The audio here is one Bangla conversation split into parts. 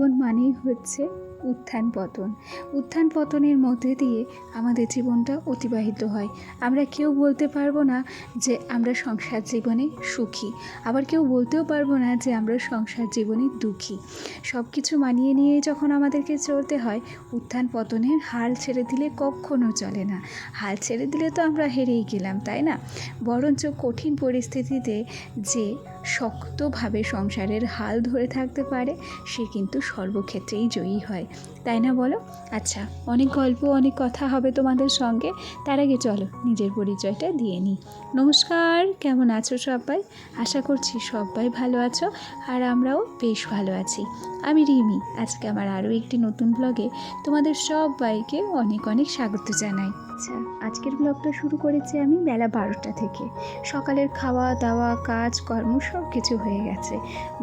জীবন মানেই হচ্ছে উত্থান পতন। উত্থান পতনের মধ্যে দিয়ে আমাদের জীবনটা অতিবাহিত হয়। আমরা কেউ বলতে পারব না যে আমরা সংসার জীবনে সুখী। আবার কেউ বলতেও পারব না যে আমরা সংসার জীবনে দুঃখী। সব কিছু মানিয়ে নিয়ে যখন আমাদেরকে চলতে হয়, উত্থান পতনের হাল ছেড়ে দিলে কখনো চলে না। হাল ছেড়ে দিলে তো আমরা হেরেই গেলাম, তাই না? বরঞ্চ কঠিন পরিস্থিতিতে যে শক্তভাবে সংসারের হাল ধরে থাকতে পারে, সে কিন্তু সর্বক্ষেত্রেই জয়ী হয়। তাই না বলো? আচ্ছা অনেক গল্প, অনেক কথা হবে তোমাদের সঙ্গে। তার আগে চলো, নিজের পরিচয়টা দিয়ে নিই। নমস্কার, কেমন আছো সবাই? আশা করছি সবাই ভালো আছো, আর আমরাও বেশ ভালো আছি। আমি রিমি, আজকে আমার আরও একটি নতুন ব্লগে তোমাদের সবাইকে অনেক অনেক স্বাগত জানাই। আচ্ছা আজকের ব্লগটা শুরু করেছি আমি বেলা বারোটা থেকে। সকালের খাওয়া দাওয়া, কাজ, কর্ম সব কিছু হয়ে গেছে।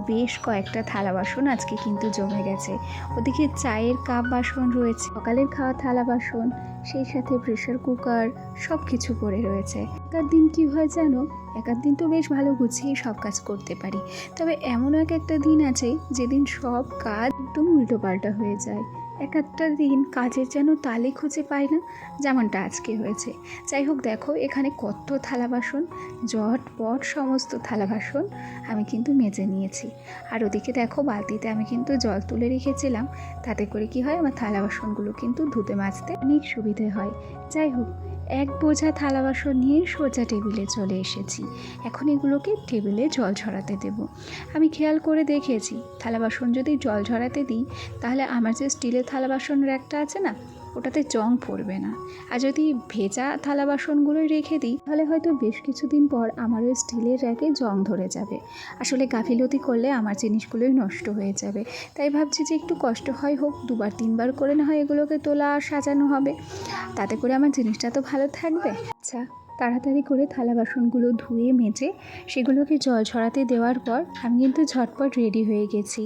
বেশ কয়েকটা থালা বাসন আজকে কিন্তু জমে গেছে। ওদিকে চায়ের কাপ বাসন রয়েছে, সকালের খাওয়া থালা বাসন, সেই সাথে প্রেশার কুকার সব কিছু পড়ে রয়েছে। একার দিন কি হয় জানো? একার দিন তো বেশ ভালো গুছিয়ে সব কাজ করতে পারি। তবে এমন এক একটা দিন আছে যেদিন সব কাজ একদম উল্টোপাল্টা হয়ে যায়। এক একটা দিন কাজের যেন তালে খুঁজে পায় না, যেমনটা আজকে হয়েছে। যাই হোক, দেখো, এখানে কত থালা বাসন জটপট সমস্ত থালা বাসন আমি কিন্তু মেজে নিয়েছি। আর ওদিকে দেখো, বালতিতে আমি কিন্তু জল তুলে রেখেছিলাম, তাতে করে কি হয়, আমার থালা বাসনগুলো কিন্তু ধুতে মাজতে অনেক সুবিধে হয়। যাই হোক, এক বোঝা থালা বাসন নিয়ে সোজা টেবিলে চলে এসেছি। এখন এগুলোকে টেবিলে জল ঝরাতে দেব। আমি খেয়াল করে দেখেছি, থালা বাসন যদি জল ঝরাতে দিই, তাহলে আমার যে স্টিলের থালা বাসন র্যাকটা আছে না, ওটাতে জং পড়বে না। আর যদি ভেজা থালা বাসনগুলোই রেখে দিই, তাহলে হয়তো বেশ কিছুদিন পর আমার ওই স্টিলের র্যাকে জং ধরে যাবে। আসলে গাফিলতি করলে আমার জিনিসগুলোই নষ্ট হয়ে যাবে। তাই ভাবছি যে একটু কষ্ট হয় হোক, দুবার তিনবার করে না হয় এগুলোকে তোলা আর সাজানো হবে। তাতে করে আমার জিনিসটা তো ভালো থাকবে। আচ্ছা তাড়াতাড়ি করে থালা বাসনগুলো ধুয়ে, মেজে সেগুলোকে জল ছড়াতে দেওয়ার পর আমি কিন্তু ঝটপট রেডি হয়ে গেছি।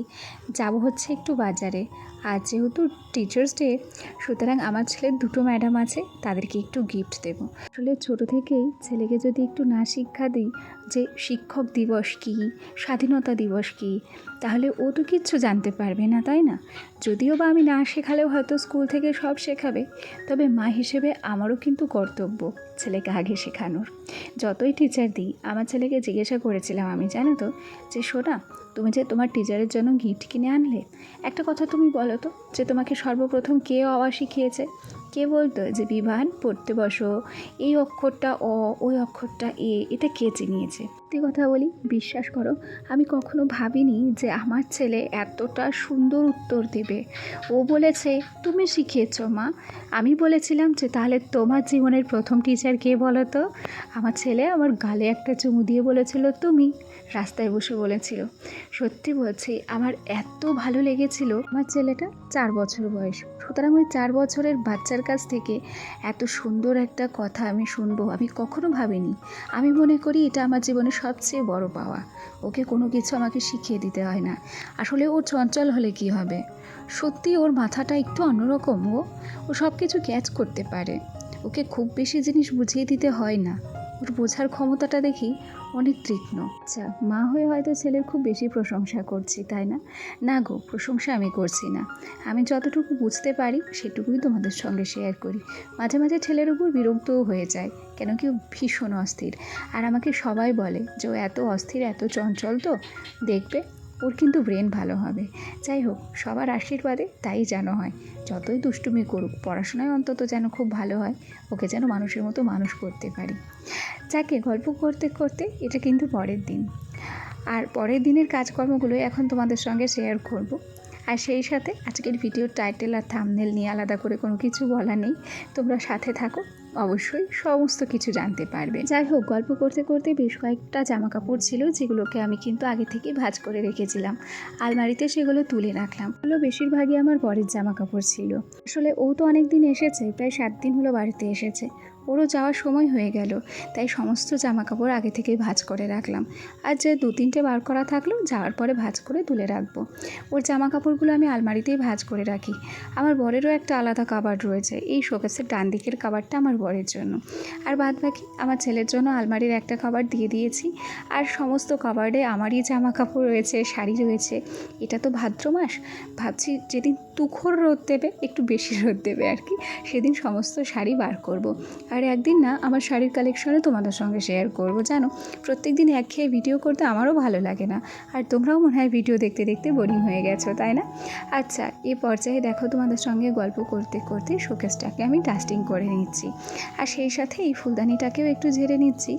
যাব হচ্ছে একটু বাজারে। আর যেহেতু টিচার্স ডে সুতরাং আমার ছেলের দুটো ম্যাডাম আছে, তাদেরকে একটু গিফট দেব। আসলে ছোটো থেকেই ছেলেকে যদি একটু না শিক্ষা দিই যে শিক্ষক দিবস কী, স্বাধীনতা দিবস কী, তাহলে ও তো কিচ্ছু জানতে পারবে না, তাই না? যদিও বা আমি না শেখালেও হয়তো স্কুল থেকে সব শেখাবে, তবে মা হিসেবে আমারও কিন্তু কর্তব্য ছেলেকে আগে শেখানোর। যতই টিচার দিই, আমার ছেলেকে জিজ্ঞাসা করেছিলাম আমি, জানো তো? যে শোনা তুমি যে তোমার টিচারের জন্য গিফট কিনে আনলে, একটা কথা তুমি বলো তো, যে তোমাকে সর্বপ্রথম কে অওয়া শিখিয়েছে? কে বলতো যে বিমান পড়তে বসো। এই অক্ষরটা অ, ওই অক্ষরটা এ, এটা কে চিনিয়েছে? সত্যি কথা বলি, বিশ্বাস করো, আমি কখনো ভাবিনি যে আমার ছেলে এতটা সুন্দর উত্তর দেবে। ও বলেছে, তুমি শিখিয়েছ মা। আমি বলেছিলাম যে, তাহলে তোমার জীবনের প্রথম টিচার কে বলো তো আমার ছেলে আমার গালে একটা চুমু দিয়ে বলেছিল, তুমি। রাস্তায় বসে বলেছিল। সত্যি বলছি, আমার এত ভালো লেগেছিল। আমার ছেলেটা চার বছর বয়স। সুতরাং ওই চার বছরের বাচ্চার কাছ থেকে এত সুন্দর একটা কথা আমি শুনব, আমি কখনো ভাবিনি। আমি মনে করি এটা আমার জীবনের সবচেয়ে বড় পাওয়া। ওকে কোনো কিছু আমাকে শিখিয়ে দিতে হয় না। আসলে ও চঞ্চল হলে কি হবে? সত্যি ওর মাথাটা একটু অন্যরকম, ও? ও সব কিছু ক্যাচ করতে পারে। ওকে খুব বেশি জিনিস বুঝিয়ে দিতে হয় না। ওর বোঝার ক্ষমতাটা দেখি অনেক তীক্ষ্ণ আচ্ছা মা হয়ে হয়তো ছেলের খুব বেশি প্রশংসা করছি, তাই না? না গো, প্রশংসা আমি করছি না। আমি যতটুকু বুঝতে পারি, সেটুকুই তোমাদের সঙ্গে শেয়ার করি। মাঝে মাঝে ছেলের উপর বিরক্তও হয়ে যায়, কেন কি ভীষণ অস্থির। আর আমাকে সবাই বলে যে এত অস্থির, এত চঞ্চল তো। দেখবে ওর কিন্তু ব্রেন ভালো হবে। যাই হোক সবার আশীর্বাদে তাই যেন হয়। যতই দুষ্টুমি করুক, পড়াশোনায় অন্তত যেন খুব ভালো হয়, ওকে যেন মানুষের মতো মানুষ করতে পারি। যাকে গল্প করতে করতে এটা কিন্তু পরের দিন। আর পরের দিনের কাজকর্মগুলো এখন তোমাদের সঙ্গে শেয়ার করব। আর সেই সাথে আজকের ভিডিওর টাইটেল আর থামনেল নিয়ে আলাদা করে কোনো কিছু বলা নেই। তোমরা সাথে থাকো। অবশ্যই সমস্ত কিছু জানতে পারবে। যাই হোক, গল্প করতে করতে বেশ কয়েকটা জামা কাপড় ছিল যেগুলোকে আমি কিন্তু আগে থেকে ভাজ করে রেখেছিলাম। আলমারিতে সেগুলো তুলে রাখলাম। হলো বেশিরভাগই আমার বরের জামা কাপড় ছিল। আসলে ও তো অনেক দিন এসেছে, প্রায় সাত দিন হলো বাড়িতে এসেছে। ওরও যাওয়ার সময় হয়ে গেল। তাই সমস্ত জামা কাপড় আগে থেকেই ভাজ করে রাখলাম। আর যে দু তিনটে বার করা থাকল, যাওয়ার পরে ভাজ করে তুলে রাখব। ওর জামা কাপড়গুলো আমি আলমারিতেই ভাজ করে রাখি। আমার বরেরও একটা আলাদা কাবার রয়েছে। এই শোকেসের ডান দিকের কাবারটা আমার বরের জন্য। আর বাদ বাকি, আমার ছেলের জন্য আলমারির একটা কাবার দিয়ে দিয়েছি। আর সমস্ত কাবার্ডে আমারই জামা কাপড় রয়েছে, শাড়ি রয়েছে। এটা তো ভাদ্র মাস। ভাবছি যেদিন তুখর রোদ দেবে, একটু বেশি রোদ দেবে আর কি। সেদিন সমস্ত শাড়ি বার করব। আর একদিন না, আমার শাড়ির কালেকশনে তোমাদের সঙ্গে শেয়ার করব, জানো? প্রত্যেক দিন একঘেয়ে ভিডিও করতে আমারও ভালো লাগে না। আর তোমরাও মনে হয় ভিডিও দেখতে দেখতে বোরিং হয়ে গেছো, তাই না? আচ্ছা এ পর্যায়ে দেখো তোমাদের সঙ্গে গল্প করতে করতে শোকেসটাকে আমি ডাস্টিং করে নিচ্ছি। আর সেই সাথে এই ফুলদানিটাকেও একটু ঝেড়ে নিচ্ছি।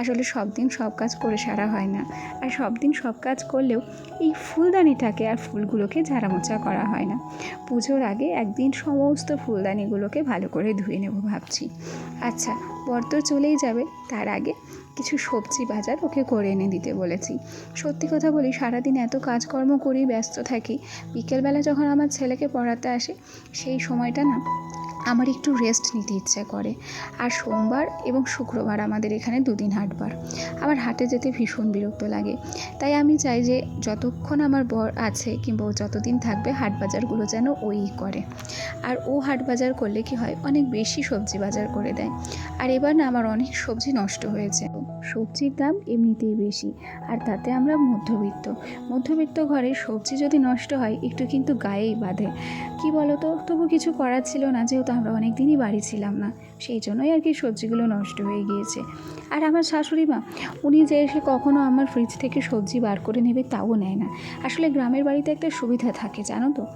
আসলে সব দিন সব কাজ করে সারা হয় না। আর সব দিন সব কাজ করলেও এই ফুলদানিটাকে আর ফুলগুলোকে ঝাড়ামোচা করা হয় না। পুজোর আগে একদিন সমস্ত ফুলদানিগুলোকে ভালো করে ধুয়ে নেব ভাবছি। আচ্ছা বর তো চলেই যাবে, তার আগে কিছু সবজি বাজার ওকে করে এনে দিতে বলেছি। সত্যি কথা বলি, সারাদিন এত কাজকর্ম করি ব্যস্ত থাকি। বিকেলবেলা যখন আমার ছেলেকে পড়াতে আসে, সেই সময়টা না আমার একটু রেস্ট নিতে ইচ্ছে করে। আর সোমবার এবং শুক্রবার আমাদের এখানে দুদিন হাটবার। আমার হাটে যেতে ভীষণ বিরক্ত লাগে। তাই আমি চাই যে যতক্ষণ আমার বর আছে কিংবা ও যতদিন থাকবে হাট বাজারগুলো যেন ওই করে। আর ও হাট বাজার করলে কি হয়, অনেক বেশি সবজি বাজার করে দেয়। আর এবার না আমার অনেক সবজি নষ্ট হয়েছে। সবজির দাম এমনিতেই বেশি। আর তাতে আমরা মধ্যবিত্ত। মধ্যবিত্ত ঘরে সবজি যদি নষ্ট হয়, একটু কিন্তু গায়েই বাঁধে। কি বলো তো তবু কিছু করার ছিল না, যেহেতু আমরা অনেক দিনই বাড়ি ছিলাম না। সেই জন্যই আর কি সবজিগুলো নষ্ট হয়ে গিয়েছে। আর আমার শাশুড়ি মা, উনি যে এসে কখনও আমার ফ্রিজ থেকে সবজি বার করে নেবে তাও নেয় না। আসলে গ্রামের বাড়িতে একটা সুবিধা থাকে, জানো তো?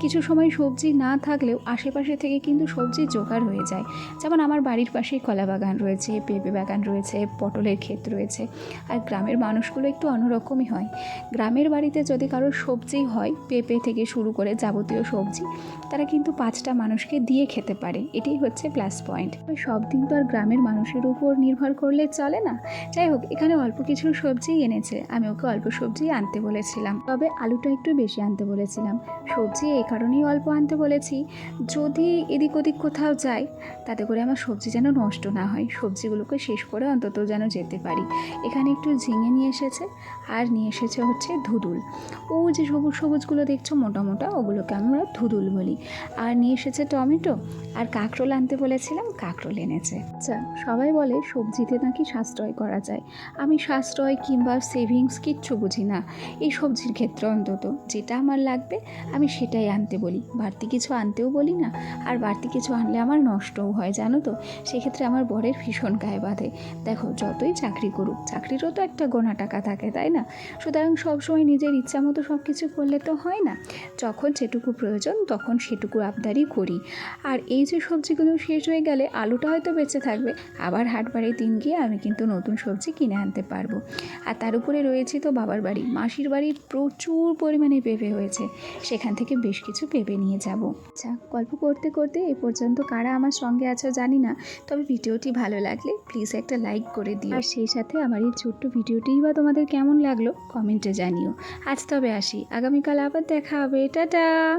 কিছু সময় সবজি না থাকলেও আশেপাশে থেকে কিন্তু সবজি জোগাড় হয়ে যায়। যেমন আমার বাড়ির পাশেই কলা বাগান রয়েছে, পেঁপে বাগান রয়েছে, পটলের ক্ষেত রয়েছে। আর গ্রামের মানুষগুলো একটু অন্যরকমই হয়। গ্রামের বাড়িতে যদি কারোর সবজি হয়, পেঁপে থেকে শুরু করে যাবতীয় সবজি, তারা কিন্তু পাঁচটা মানুষকে দিয়ে খেতে পারে। এটাই হচ্ছে প্লাস পয়েন্ট ওই সব দিন তো আর গ্রামের মানুষের উপর নির্ভর করলে চলে না। যাই হোক, এখানে অল্প কিছু সবজি এনেছে। আমি ওকে অল্প সবজি আনতে বলেছিলাম। তবে আলুটা একটু বেশি আনতে বলেছিলাম। সবজি এই কারণেই অল্প আনতে বলেছি। যদি এদিক ওদিক কোথাও যাই, তাতে করে আমার সবজি যেন নষ্ট না হয়। সবজিগুলোকে শেষ করে অন্তত যেন যেতে পারি। এখানে একটু ঝিঙে নিয়ে এসেছে। আর নিয়ে এসেছে হচ্ছে ধুদুল। ও যে সবুজ সবুজগুলো দেখছ মোটা মোটা, ওগুলোকে আমরা ধুদুল বলি। আর নিয়ে এসেছে টমেটো। আর কাঁকরোল আনতে বলেছিলাম। কাঁকরোল এনেছে। আচ্ছা সবাই বলে সবজিতে নাকি সাশ্রয় করা যায়। আমি সাশ্রয় কিংবা সেভিংস কিচ্ছু বুঝি না। এই সবজির ক্ষেত্রে অন্তত যেটা আমার লাগবে, আমি সেটাই আনতে বলি। বাড়তি কিছু আনতেও বলি না, আর বাড়তি কিছু আনলে আমার নষ্টও হয়, জানো তো? সেক্ষেত্রে আমার বরের ভীষণ গায়ে বাঁধে। দেখো, যতই চাকরি করুক, চাকরিরও তো একটা গোনা টাকা থাকে, তাই না? সুতরাং সবসময় নিজের ইচ্ছা মতো সব কিছু করলে তো হয় না। যখন যেটুকু প্রয়োজন, তখন সেটুকু আবদারই করি। আর এই যে সবজিগুলো শেষ হয়ে গেলে আলুটা হয়তো বেঁচে থাকবে, আবার হাট বাড়ির দিন গিয়ে আমি কিন্তু নতুন সবজি কিনে আনতে পারব। আর তার উপরে রয়েছে তো বাবার বাড়ি। মাসির বাড়ির প্রচুর পরিমাণে পেঁপে হয়েছে। সেখান থেকে বেশ কিছু পেঁপে নিয়ে যাব। আচ্ছা গল্প করতে করতে এ পর্যন্ত কারা আমার সঙ্গে আছো জানি না, তবে ভিডিওটি ভালো লাগলে প্লিজ একটা লাইক করে দিও। আর সেই সাথে আমার এই ছোট্ট ভিডিওটিই বা তোমাদের কেমন লাগল কমেন্টে জানিও। আজ তবে আসি। আগামীকাল আবার দেখা হবে। টাটা!